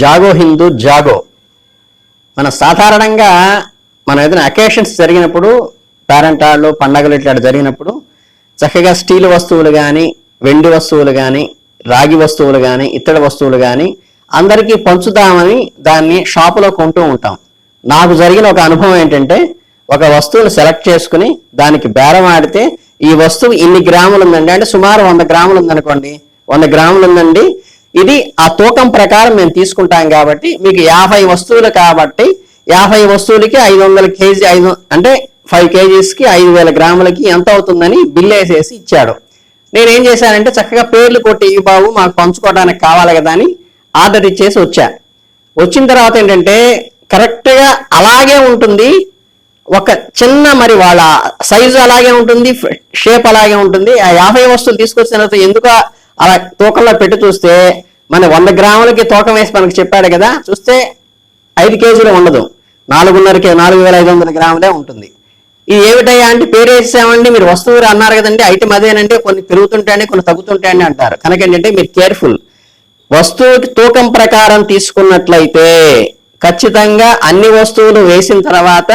జాగో హిందూ జాగో. మన సాధారణంగా మనం ఏదైనా అకేషన్స్ జరిగినప్పుడు పేరెంట్ వాళ్ళు పండగలు ఇట్లా జరిగినప్పుడు చక్కగా స్టీల్ వస్తువులు కానీ వెండి వస్తువులు కానీ రాగి వస్తువులు కానీ ఇత్తడి వస్తువులు కానీ అందరికీ పంచుదామని దాన్ని షాపులో కొంటూ ఉంటాం. నాకు జరిగిన ఒక అనుభవం ఏంటంటే ఒక వస్తువును సెలెక్ట్ చేసుకుని దానికి బేరం ఆడితే ఈ వస్తువు ఇన్ని గ్రాములు ఉందండి అంటే సుమారు వంద గ్రాములు ఉందనుకోండి వంద గ్రాములు ఉందండి ఇది ఆ తూకం ప్రకారం మేము తీసుకుంటాం కాబట్టి మీకు యాభై వస్తువులు కాబట్టి యాభై వస్తువులకి ఐదు వందల కేజీ ఐదు అంటే ఫైవ్ కేజీస్కి ఐదు వేల గ్రాములకి ఎంత అవుతుందని బిల్ వేసేసి ఇచ్చాడు. నేనేం చేశానంటే చక్కగా పేర్లు కొట్టి ఈ బాబు మాకు పంచుకోవడానికి కావాలి కదా అని ఆర్డర్ ఇచ్చేసి వచ్చా. వచ్చిన తర్వాత ఏంటంటే కరెక్ట్గా అలాగే ఉంటుంది. ఒక చిన్న మరి వాళ్ళ సైజు అలాగే ఉంటుంది షేప్ అలాగే ఉంటుంది. ఆ యాభై వస్తువులు తీసుకొచ్చిన తర్వాత ఎందుకు అలా తూకంలో పెట్టి చూస్తే మన వంద గ్రాములకి తూకం వేసి మనకి చెప్పాడు కదా చూస్తే ఐదు కేజీలు ఉండదు. నాలుగున్నరకి నాలుగు వేల ఐదు వందల గ్రాములే ఉంటుంది. ఇది ఏమిటయ్యా అంటే పేరు వేసామండి మీరు వస్తువులు అన్నారు కదండి ఐటమ్ అదేనండి కొన్ని పెరుగుతుంటాయని కొన్ని తగ్గుతుంటాయని అంటారు. కనుక ఏంటంటే మీరు కేర్ఫుల్. వస్తువుకి తూకం ప్రకారం తీసుకున్నట్లయితే ఖచ్చితంగా అన్ని వస్తువులు వేసిన తర్వాత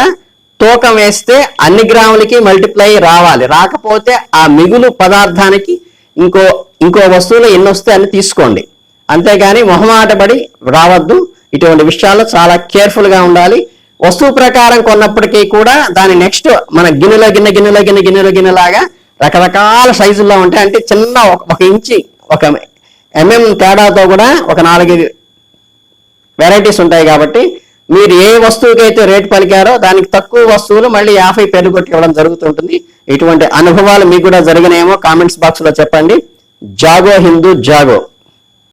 తూకం వేస్తే అన్ని గ్రాములకి మల్టిప్లై రావాలి. రాకపోతే ఆ మిగులు పదార్థానికి ఇంకో ఇంకో వస్తువులు ఎన్ని వస్తే అన్ని తీసుకోండి. అంతేగాని మొహమాటపడి రావద్దు. ఇటువంటి విషయాల్లో చాలా కేర్ఫుల్గా ఉండాలి. వస్తువు ప్రకారం కొన్నప్పటికీ కూడా దాని నెక్స్ట్ మన గిన్నెలో గిన్నె గిన్నెలో గిన్నె గిన్నెలో గిన్నెలాగా రకరకాల సైజుల్లో ఉంటాయి. అంటే చిన్న ఒక- ఒక ఇంచి ఒక ఎంఎం తేడాతో కూడా ఒక నాలుగైదు వెరైటీస్ ఉంటాయి కాబట్టి మీరు ఏ వస్తువుకైతే రేటు పలికారో దానికి తక్కువ వస్తువులు మళ్ళీ యాభై పేరు ఇవ్వడం జరుగుతుంటుంది. ఇటువంటి అనుభవాలు మీకు కూడా జరిగినాయేమో కామెంట్స్ బాక్స్లో చెప్పండి. జాగో హిందూ జాగో.